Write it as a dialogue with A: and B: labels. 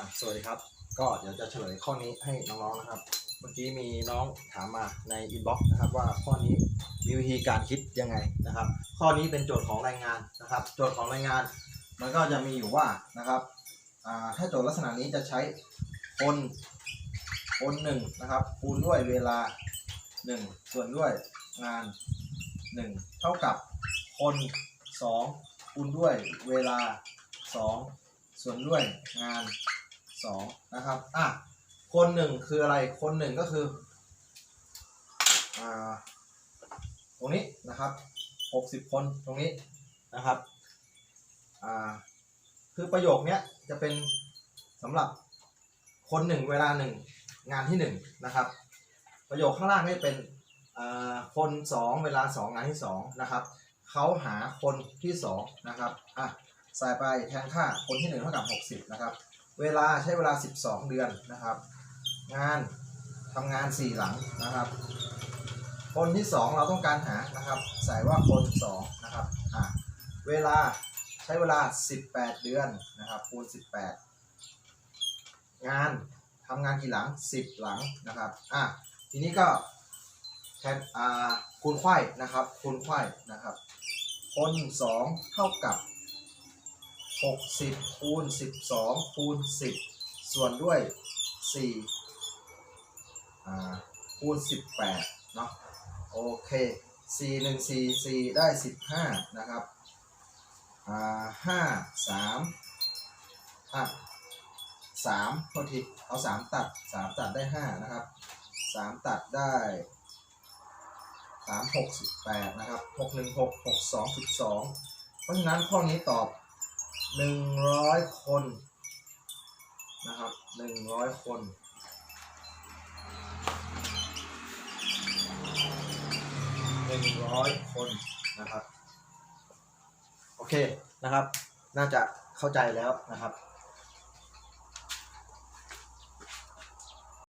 A: อะสวัสดีครับ ก็เดี๋ยวจะเฉลยข้อนี้ให้น้องๆนะครับ เมื่อกี้มีน้องถามมาในอินบ็อกซ์นะครับว่าข้อนี้มีวิธีการคิดยังไงนะครับ ข้อนี้เป็นโจทย์ของรายงานนะครับ โจทย์ของรายงาน มันก็จะมีอยู่ว่านะครับถ้าโจทย์ลักษณะนี้จะใช้คนคนหนึ่งนะครับคูณด้วยเวลาหนึ่งส่วนด้วยงานหนึ่งเท่ากับคนสองคูณด้วยเวลาสองส่วนด้วยงาน สองนะครับอะคนหนึ่งคืออะไรคนหนึ่งก็คืออ่าตรงนี้นะครับหกสิบคนตรงนี้นะครับอ่าคือประโยคเนี้ยจะเป็นสำหรับคนหนึ่งเวลาหนึ่งงานที่หนึ่งนะครับ ประโยคข้างล่างนี่เป็นอ่าคนสองเวลาสองงานที่สองนะครับเขาหาคนที่สองนะครับอะใส่ไปแทนค่าคนที่หนึ่งเท่ากับ60นะครับ เวลาใช้เวลา 12 เดือนนะครับ งานทำงาน 4 หลังนะครับ คนที่ 2 เราต้องการหานะครับ ใส่ว่าคน2นะครับอะเวลาใช้เวลา 18 เดือนนะครับคูณ18 งานทำงานกี่หลัง 10 หลังนะครับอะทีนี้ก็แทนอ่าคูณไขว้นะครับคูณไขว้นะครับ คน 2 เท่ากับ 60คูณ12คูณ10 ส่วนด้วย4คูณ18เนาะโอเค4 1 4 4 ได้ 15 นะครับห้าสามอะสามพอทีเอาสามตัดสามตัดได้ห้านะครับสามตัดได้สามหกสิบแปดนะครับหกหนึ่งหกหกสองสิบสองเพราะฉะนั้นข้อนี้ตอบ หนึ่งร้อยคนนะครับหนึ่งร้อยคนหนึ่งร้อยคนนะครับ โอเคนะครับ น่าจะเข้าใจแล้วนะครับ